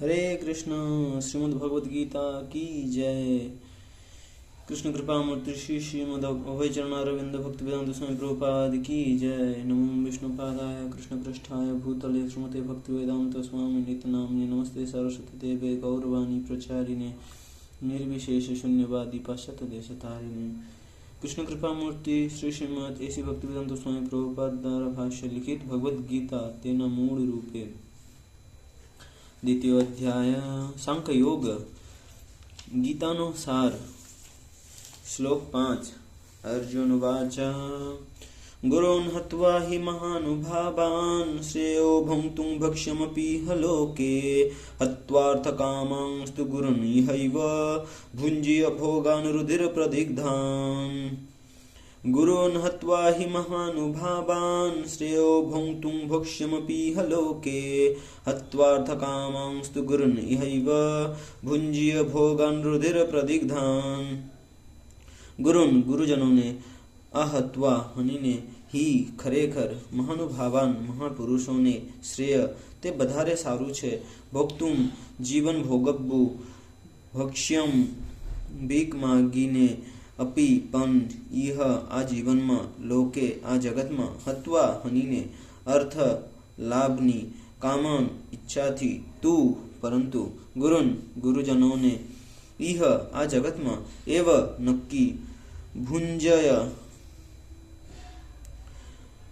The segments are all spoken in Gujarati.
ہرے کرشنا شریمد بھگوت گیتا کی جے کرشن کرپا مورتی شری شریمد اہوی چرنارند بھکت ویدانت سوامی پروپاد کی جے نمو وشنو پادایا کرشن پرشٹھایا بھوتلے شرمتے بھکت ویدانت سوامی نیت نام نمستے سرسوتی دیوے گوروانی پرچارینے نروشیش شونیوادی پاشت دیش تارینے کرشن کرپا مورتی شری شریمد ایسی بھکت ویدانت سوامی پروپاد دارا بھاشیہ لکھت بھگوت گیتا تین موڑ روپے દ્વિતીય અધ્યાય સાંખ્યયોગ ગીતાનો સાર શ્લોક પાંચ અર્જુન વાચ ગુરોન હત્વા હિ મહાનુભાવાન શ્રેયો ભુંક્તું ભક્ષ્યમપીહ લોકે હત્વાર્થકામાંસ્તુ ગુરુનિહૈવ ભુંજીય ભોગાન રુધિરપ્રદિગ્ધાન ગુરોન हत्वा हि મહાનુભાવાન શ્રેયો ભુંક્તું ભક્ષ્યમપીહ લોકે हत्वार्थकामांस्तु ગુરુન इहैव भुञ्जीय भोगान् रुधिरप्रदिग्धान्। ગુરુન ગુરુજનોને અહત્વા હનીને હિ ખરેખર મહાનુભાવાન મહાપુરુષોને શ્રેય તે વધારે સારું છે ભોગતું જીવન ભોગવવું ભક્ષ્યમ ભીખ માગીને અપી પણ ઇહ આ જીવનમાં લોકે આ જગતમાં હત્વા હનીને અર્થ લાભની કામન ઈચ્છાથી તું, પરંતુ ગુરુન ગુરુજનોને ઇહ આ જગતમાં એવ નક્કી ભુંજય,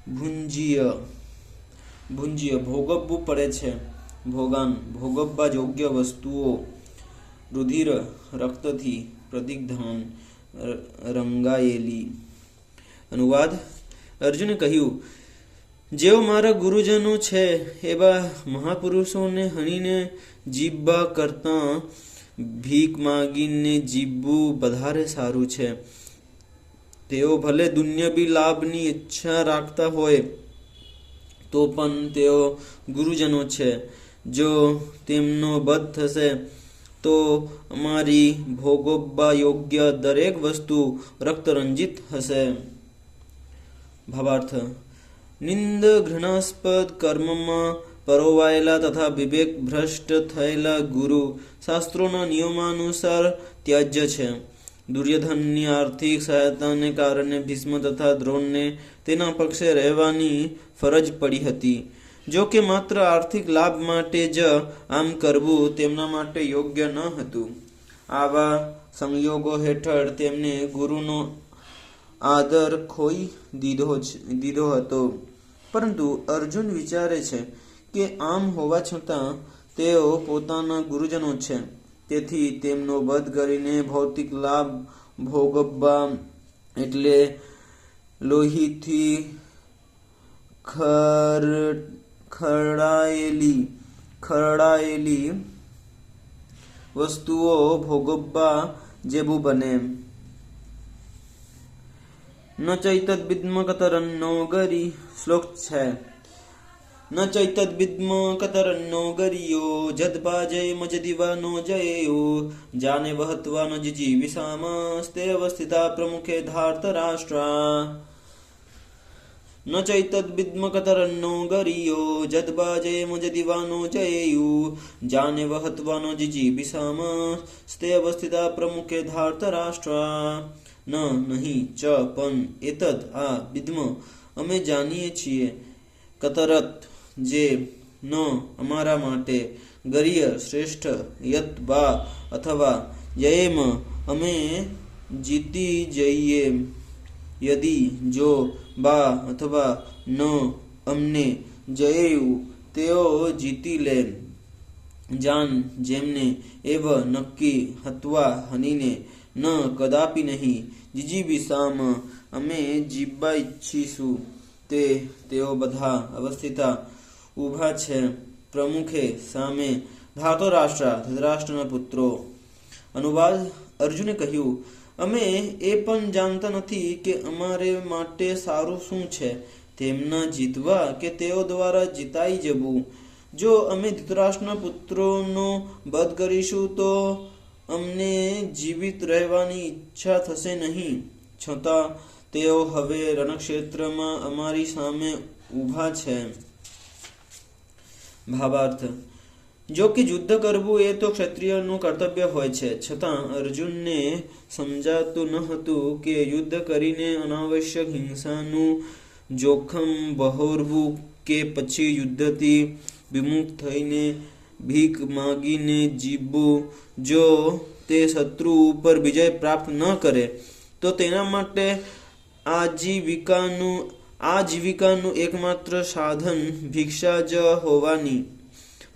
ભુંજીય ભુંજીય ભોગવવું પડે છે. ભોગાન ભોગવવા યોગ્ય વસ્તુઓ રુધિર રક્તથી પ્રતિગ્ધાન રંગાયેલી. અનુવાદ. અર્જુને કહ્યું, જેઓ મારા ગુરુજનો છે, એવા મહાપુરુષોને હણીને જીવવા કરતાં ભીખ માગીને જીવવું વધારે સારું છે. તેઓ ભલે દુન્યબી લાભની ઈચ્છા રાખતા હોય, તો પણ તેઓ ગુરુજનો છે. જો તેમનો વધ થશે તો અમારી ભોગવવા યોગ્ય દરેક વસ્તુ રક્તરંજિત હશે. ભાવાર્થ નિંદ ઘૃણાસ્પદ કર્મમાં પરોવાયેલા તથા વિવેક ભ્રષ્ટ થયેલા ગુરુ શાસ્ત્રોના નિયમાનુસાર ત્યાજ્ય છે. દુર્યોધનની આર્થિક સહાયતાને કારણે ભીષ્મ તથા દ્રોણને તેના પક્ષે રહેવાની ફરજ પડી હતી. જો કે માત્ર આર્થિક લાભ માટે જ આમ કરવું તેમના માટે યોગ્ય ન હતું. આવા સંયોગો હેઠળ તેમને ગુરુનો આદર ખોઈ દીધો દીધો હતો. પરંતુ અર્જુન વિચારે છે કે આમ હોવા છતાં તેઓ પોતાના ગુરુજનો છે. તેથી તેમનો વધ કરીને ભૌતિક લાભ ભોગવવા એટલે લોહીથી ખર ખરડાયેલી ખરડાયેલી વસ્તુઓ ભોગવવા જેવું બને. ન ચૈતદ્વિદ્મ કતરન્નો ગરી શ્લોક છે. ન ચૈતદ્વિદ્મ કતરન્નો ગરિયો જદબાજય મજદિવાનો જયેયો, જાને વહત્વા ન જીજીવિષામસ્તે અવસ્થિતા પ્રમુખે ધાર્ત રાષ્ટ્રા ન ચૈતદ્વિદ્મ કતરન્નો ગરિયો મુજ દિવાનો જયેયુ જાને વહત્વાનો જીજીવિષામ સ્તે અવસ્થિતા પ્રમુખે ધાર્ત રાષ્ટ્રા ન નહીં ચ પણ એતદ આ વિદ્મ અમે જાણીએ છીએ કતરત જે ન અમારા માટે ગરિય શ્રેષ્ઠ યત બા અથવા જયેમ અમે જીતી જઈએ યદિ જો બા અથવા ન અમને જયેયુ તેઓ જીતી લે જાન જેમને એવ નક્કી હતવા હનીને ન કદાપી નહીં જીજીબિસામ અમે જીવવા ઈચ્છીશું તે તેઓ બધા અવસ્થિતા ઊભા છે પ્રમુખે સામે ધાતો રાષ્ટ્ર ધૃતરાષ્ટ્રના પુત્રો અનુવાદ અર્જુને કહ્યું અમે એ પણ જાણતા નથી કે અમારે માટે સારું શું છે. તેમના જીતવા કે તેઓ દ્વારા જીતાઈ જવું. જો અમે ધૃતરાષ્ટ્રના પુત્રોનો વધ કરીશું તો અમને જીવિત રહેવાની ઈચ્છા થશે નહીં. છતાં તેઓ હવે રણક્ષેત્રમાં અમારી સામે ઊભા છે. ભાવાર્થ જો કે યુદ્ધ કરવું એ તો ક્ષત્રિયનું કર્તવ્ય હોય છે. છતાં અર્જુનને સમજાતું ન હતું કે યુદ્ધ કરીને અનાવશ્યક હિંસાનું જોખમ બહોરવું કે પછી યુદ્ધથી વિમુખ થઈને ભીખ માગીને જીવવું, જો તે શત્રુ ઉપર વિજય પ્રાપ્ત ન કરે, તો તેના માટે આજીવિકાનું આજીવિકાનું એકમાત્ર સાધન ભિક્ષા જ હોવાની.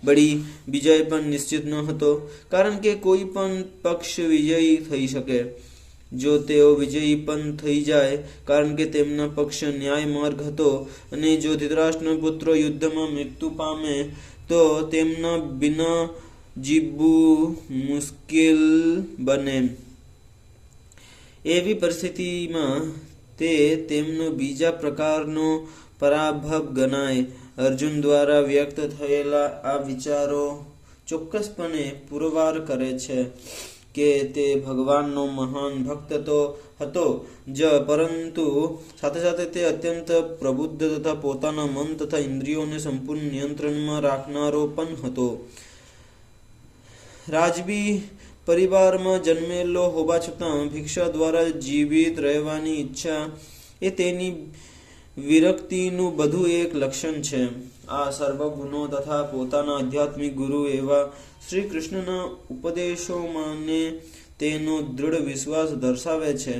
બળી વિજય પણ નિશ્ચિત ન હતો, કારણ કે કોઈ પણ પક્ષ વિજયી થઈ શકે. જો તેઓ વિજયી પણ થઈ જાય, કારણ કે તેમના પક્ષ ન્યાય માર્ગ હતો અને જો ધૃતરાષ્ટ્રનો પુત્ર યુદ્ધમાં મૃત્યુ પામે, તો તેમના બિના જીવવું મુશ્કેલ બને. એવી પરિસ્થિતિમાં તે તેમનો બીજા પ્રકારનો પરાભવ ગણાય. અર્જુન દ્વારા વ્યક્ત થયેલા આ વિચારો ચોક્કસપણે પુરવાર કરે છે કે તે ભગવાનનો મહાન ભક્ત તો હતો જ, પરંતુ સાથે સાથે તે અત્યંત પ્રબુદ્ધ તથા પોતાના મન તથા ઇન્દ્રિયોને સંપૂર્ણ નિયંત્રણમાં રાખનારો પણ હતો. રાજબી પરિવારમાં જન્મેલો હોવા છતાં ભિક્ષા દ્વારા જીવિત રહેવાની ઈચ્છા એ તેની વિરક્તિનું બધું એક લક્ષણ છે. આ સર્વ ગુણો તથા પોતાના આધ્યાત્મિક ગુરુ એવા શ્રી કૃષ્ણના ઉપદેશોમાંને તેનો દૃઢ વિશ્વાસ દર્શાવે છે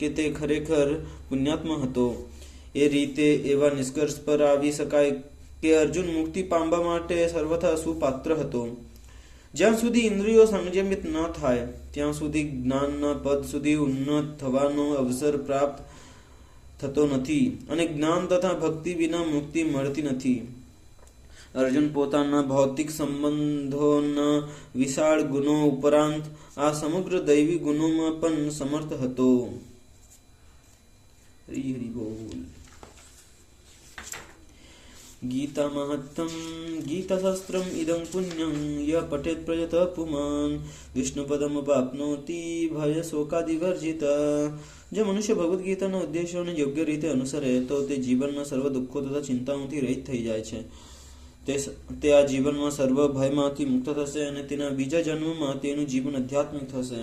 કે તે ખરેખર પુણ્યાત્મા હતો. એ રીતે એવા નિષ્કર્ષ પર આવી શકાય કે અર્જુન મુક્તિ પામવા માટે સર્વથા સુપાત્ર હતો. જ્યાં સુધી ઇન્દ્રિયો સંયમિત ન થાય, ત્યાં સુધી જ્ઞાનના પદ સુધી ઉન્નત થવાનો અવસર પ્રાપ્ત થતો નથી અને જ્ઞાન તથા ભક્તિ વિના મુક્તિ મળતી નથી. અર્જુન પોતાના ભૌતિક સંબંધોના વિશાળ ગુણો ઉપરાંત આ સમગ્ર દૈવી ગુણોમાં પણ સમર્થ હતો. હરિ બોલ. ગીતામહત્તમ ગીતાશાસ્ત્રમ ઇદં પુણ્યં ય पठेत् પ્રયત पुमान्। विष्णुपदमुपाप्नोति ભય શોકાદિવર્જિત જો મનુષ્ય ભગવદ્ ગીતાના ઉદ્દેશોને યોગ્ય રીતે અનુસરે તો તે જીવનના સર્વ દુઃખો તથા ચિંતાઓથી રહિત થઈ જાય છે તે તે આ જીવનમાં સર્વ ભયમાંથી મુક્ત થશે અને તેના બીજા જન્મમાં તેનું જીવન આધ્યાત્મિક થશે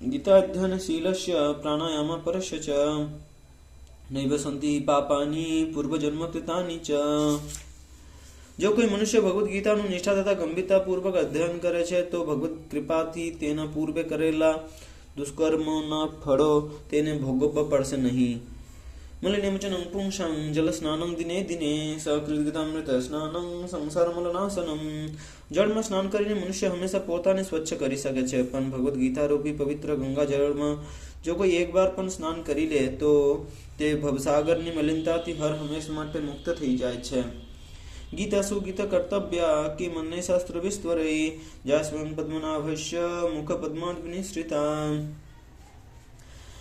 ગીતા અધ્યયન શીલસ્ય પ્રાણાયામ પરસ્ય ચ નૈવ સંતિ પાપાની પૂર્વજન્મ કૃતાની ચ જો કોઈ મનુષ્ય ભગવદ્ ગીતાનું નિષ્ઠા તથા ગંભીરતાપૂર્વક અધ્યયન કરે છે તો ભગવત કૃપાથી તેના પૂર્વે કરેલા દુષ્કર્મોના ફળો તેને ભોગવવા પડશે નહીં। મલિનેમચનં પુંસાં జలస్నానం దినే దినే દિને સકૃતમૃત સ્નાનં સંસારમલનાશનમ જળમાં સ્નાન કરીને મનુષ્ય હંમેશા પોતાને સ્વચ્છ કરી શકે છે પણ ભગવદ્ ગીતારૂપી પવિત્ર ગંગા જળમાં જો કોઈ એક વાર પણ સ્નાન કરી લે તો તે ભવસાગરની મલિનતાથી હર હંમેશ માટે મુક્ત થઈ જાય છે ગીતા સુગીત કર્તવ્ય કે મન્ને શાસ્ત્ર વિસ્તરે જા સ્વયં પદ્મનાભસ્ય મુખ પદ્માદ વિનિશ્રિતા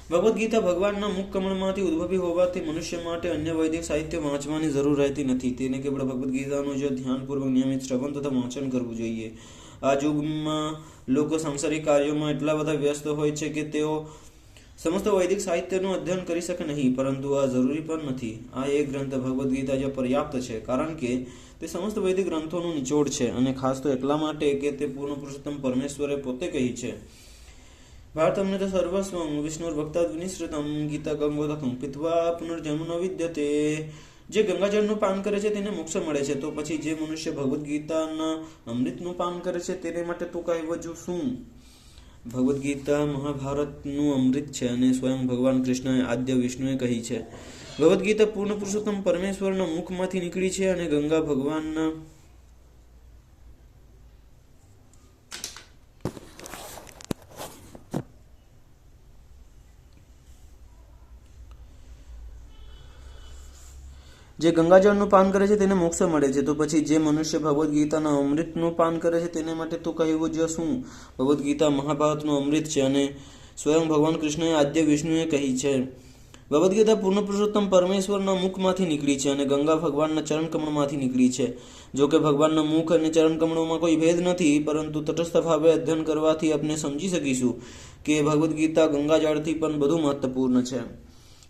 ભગવદ્ ભગવાનના મુખ કમળમાંથી ઉદ્ભવી હોવાથી મનુષ્ય માટે અન્ય વૈદિક સાહિત્ય વાંચવાની જરૂર રહેતી નથી. તેને કેવળ ભગવદ્ ગીતાનું ધ્યાનપૂર્વક નિયમિત શ્રવણ તથા વાંચન કરવું જોઈએ. આ યુગમાં લોકો સાંસારિક કાર્યોમાં એટલા બધા વ્યસ્ત હોય છે કે તેઓ સમસ્ત વૈદિક સાહિત્યનું અધ્યયન કરી શકે નહીં, પરંતુ આ જરૂરી પણ નથી. આ એક ગ્રંથ ભગવદ્ ગીતા જે પર્યાપ્ત છે, કારણ કે તે સમસ્ત વૈદિક ગ્રંથોનું નિચોડ છે અને ખાસ તો એટલા માટે કે તે પૂર્ણ પુરુષોત્તમ પરમેશ્વરે પોતે કહી છે. તો સર્વસ્વં વિષ્ણુર્ભક્તાદ વિનિશ્રિતમ ગીતા ગંગોદકં પિત્વા પુનર્જન્મ ન વિદ્યતે જે ગંગાજળનું પાન કરે છે તેને મોક્ષ મળે છે, તો પછી જે મનુષ્ય ભગવદ્ ગીતાના અમૃતનું પાન કરે છે, તેને માટે તો વજુ શું? ભગવદ્ ગીતા મહાભારતનું અમૃત છે અને સ્વયં ભગવાન કૃષ્ણએ આદ્ય વિષ્ણુએ કહી છે. ભગવદ્ ગીતા પૂર્ણ પુરુષોત્તમ પરમેશ્વરના મુખમાંથી નીકળી છે અને ગંગા ભગવાનના જે ગંગાજળનું પાન કરે છે તેને મોક્ષ મળે છે. તો પછી જે મનુષ્ય ભગવદ્ ગીતાના અમૃતનું પાન કરે છે તેને માટે તો કહેવું જ શું? ભગવદ્ ગીતા મહાભારતનું અમૃત છે અને સ્વયં ભગવાન કૃષ્ણએ આદ્ય વિષ્ણુએ કહી છે. ભગવદ્ ગીતા પૂર્ણ પુરુષોત્તમ પરમેશ્વરના મુખમાંથી નીકળી છે અને ગંગા ભગવાનના ચરણ કમળમાંથી નીકળી છે. જો કે ભગવાનના મુખ અને ચરણ કમળોમાં કોઈ ભેદ નથી, પરંતુ તટસ્થ ભાવે અધ્યયન કરવાથી આપણે સમજી શકીશું કે ભગવદ્ ગીતા ગંગાજળથી પણ વધુ મહત્વપૂર્ણ છે.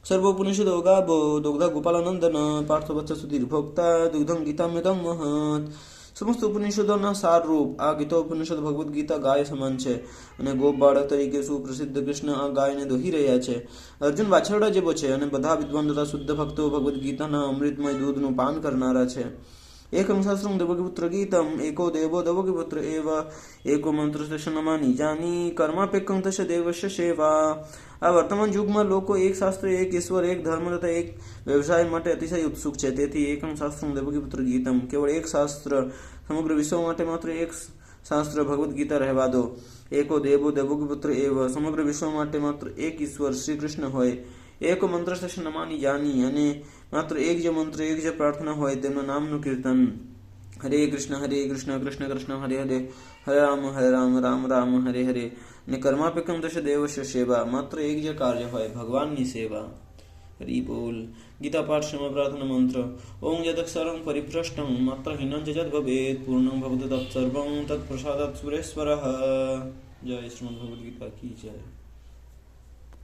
સર્વોપનિષદ ગાભો દુગ્ધા ગોપાલાનંદન પાર્થવત્સ સુધીર ભોક્તા સમસ્ત ઉપનિષદોના સારરૂપ આ ગીતા ઉપનિષદ ભગવદ્ ગીતા ગાય સમાન છે અને ગોપ બાળક તરીકે સુપ્રસિદ્ધ કૃષ્ણ આ ગાયને દોહી રહ્યા છે અર્જુન વાછરડા જેવો છે અને બધા વિદ્વાન તથા શુદ્ધ ભક્તો ભગવદ્ ગીતાના અમૃતમય દૂધનું પાન કરનારા છે એકમ શાસ્ત્રમ દેવકીપુત્ર ગીતમ એકો દેવો દેવકીપુત્ર એવા એકો મંત્ર નમાની જાની કર્માપેકમ થશે દેવશ સેવા આ વર્તમાન યુગમાં લોકો એક શાસ્ત્ર, એક ઈશ્વર, એક ધર્મ તથા એક વ્યવસાય માટે અતિશય ઉત્સુક છે. તેથી એકમ શાસ્ત્રમ દેવકીપુત્ર ગીતમ. કેવળ એક શાસ્ત્ર, સમગ્ર વિશ્વ માટે માત્ર એક શાસ્ત્ર ભગવદ્ ગીતા રહેવા દો. એકો દેવો દેવકીપુત્ર એવ. સમગ્ર વિશ્વ માટે માત્ર એક ઈશ્વર શ્રી કૃષ્ણ હોય. એક મંત્ર નમાની જાની અને માત્ર એક જે મંત્ર, એક જે પ્રાર્થના હોય. તેમના નામનું કીર્તન. હરે કૃષ્ણ હરે કૃષ્ણ કૃષ્ણ કૃષ્ણ હરે હરે હરે રામ હરે રામ રામ રામ હરે હરે ને કર્માપેકમ દશ દેવસ્ય સેવા માત્ર એક જે કાર્ય હોય ભગવાનની સેવા હરિ બોલ ગીતા પાઠ ક્ષમા પ્રાર્થના મંત્ર ઓમ યદક્ષરમ પરિભ્રષ્ટમ માત્ર હિનં જ જદ ભવેત પૂર્ણમ ભવત તત્સર્વં તત્પ્રસાદાત સુરેશ્વરઃ જય શ્રીમદ ભગવદ ગીતા કી જય